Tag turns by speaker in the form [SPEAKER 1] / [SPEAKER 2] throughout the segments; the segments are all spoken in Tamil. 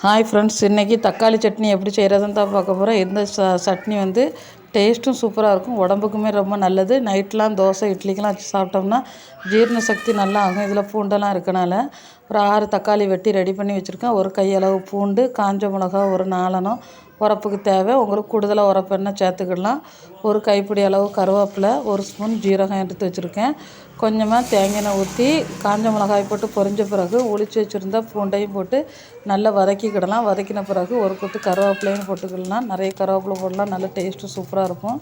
[SPEAKER 1] ஹாய் ஃப்ரெண்ட்ஸ் இன்றைக்கி தக்காளி சட்னி எப்படி செய்கிறதுன்னு தான் பார்க்க போகிறோம் இந்த ச சட்னி வந்து டேஸ்ட்டும் சூப்பராக இருக்கும். உடம்புக்குமே ரொம்ப நல்லது. நைட்லாம் தோசை இட்லிக்கெலாம் வச்சு சாப்பிட்டோம்னா ஜீரண சக்தி நல்லா ஆகும். இதில் பூண்டெல்லாம் இருக்கனால ஒரு ஆறு தக்காளி வெட்டி ரெடி பண்ணி வச்சுருக்கேன். ஒரு கையளவு பூண்டு காஞ்ச மிளகா ஒரு நாலனம் உரப்புக்கு தேவை. உங்களுக்கு கூடுதலாக உரப்பு என்ன சேர்த்துக்கிடலாம் ஒரு கைப்பிடி அளவு கருவேப்பிலை ஒரு ஸ்பூன் ஜீரகம் எடுத்து வச்சுருக்கேன். கொஞ்சமாக தேங்காய் ஊற்றி காஞ்ச மிளகாய் போட்டு பொரிஞ்ச பிறகு ஒளிச்சு வச்சுருந்தா பூண்டையும் போட்டு நல்லா வதக்கிக்கிடலாம். வதக்கின பிறகு ஒரு கொத்து கருவேப்பிலையும் போட்டுக்கிடலாம் நிறைய கருவேப்பிலை போடலாம். நல்ல டேஸ்ட்டு சூப்பராக இருக்கும்.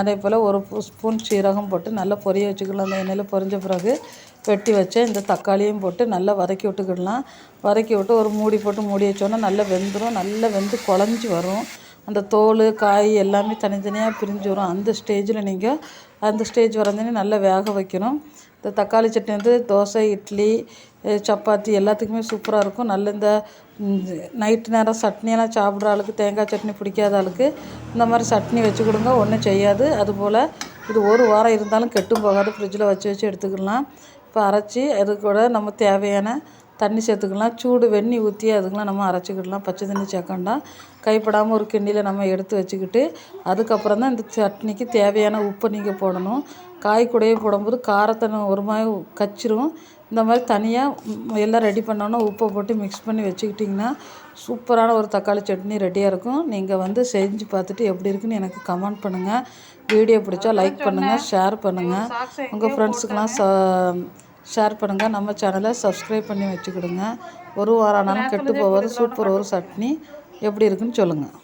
[SPEAKER 1] அதே போல் ஒரு ஸ்பூன் சீரகம் போட்டு நல்லா பொரிய வச்சுக்கலாம். அந்த எண்ணெயில் பொரிஞ்ச பிறகு வெட்டி வச்ச இந்த தக்காளியும் போட்டு நல்லா வதக்கி விட்டுக்கிடலாம். வதக்கி விட்டு ஒரு மூடி போட்டு மூடி வச்சோன்னா நல்லா வெந்துடும் நல்லா வெந்து குழஞ்சி வரும். அந்த தோல் காய் எல்லாமே தனித்தனியாக பிரிஞ்சு வரும். அந்த ஸ்டேஜில் நீங்கள் அந்த ஸ்டேஜ் வரந்தோடனே நல்லா வேக வைக்கணும். இந்த தக்காளி சட்னி வந்து தோசை இட்லி சப்பாத்தி எல்லாத்துக்குமே சூப்பராக இருக்கும். நல்ல இந்த நைட்டு நேரம் சட்னியெல்லாம் சாப்பிட்ற ஆளுக்கு தேங்காய் சட்னி பிடிக்காத ஆளுக்கு இந்த மாதிரி சட்னி வச்சு கொடுங்க. ஒன்றும் செய்யாது. அதுபோல் இது ஒரு வாரம் இருந்தாலும் கெட்டும் போகாது. ஃப்ரிட்ஜில் வச்சு வச்சு எடுத்துக்கலாம். இப்போ அரைச்சி அது கூட நம்ம தேவையான தண்ணி சேர்த்துக்கலாம். சூடு வெண்ணி ஊற்றி அதுக்கெலாம் நம்ம அரைச்சிக்கிடலாம். பச்சை தண்ணி சேர்க்கண்டாம் கைப்படாமல் ஒரு கிண்ணியில் நம்ம எடுத்து வச்சுக்கிட்டு அதுக்கப்புறம் தான் இந்த சட்னிக்கு தேவையான உப்பை நீங்கள் போடணும். காய் கூடையே போடும்போது காரத்தை ஒரு மாதிரி கச்சிரும். இந்த மாதிரி தனியாக எல்லாம் ரெடி பண்ணோன்னா உப்பை போட்டு மிக்ஸ் பண்ணி வச்சுக்கிட்டிங்கன்னா சூப்பரான ஒரு தக்காளி சட்னி ரெடியாக இருக்கும். நீங்கள் வந்து செஞ்சு பார்த்துட்டு எப்படி இருக்குன்னு எனக்கு கமெண்ட் பண்ணுங்கள் வீடியோ பிடிச்சா லைக் பண்ணுங்கள் ஷேர் பண்ணுங்கள் உங்கள் ஃப்ரெண்ட்ஸுக்கெலாம் ச ஷேர் பண்ணுங்கள் நம்ம சேனலை சப்ஸ்கிரைப் பண்ணி வச்சுக்கிடுங்க. ஒரு வாரம் ஆனாலும் கெட்டு போகாது சூப்பர் ஒரு சட்னி. எப்படி இருக்குன்னு சொல்லுங்கள்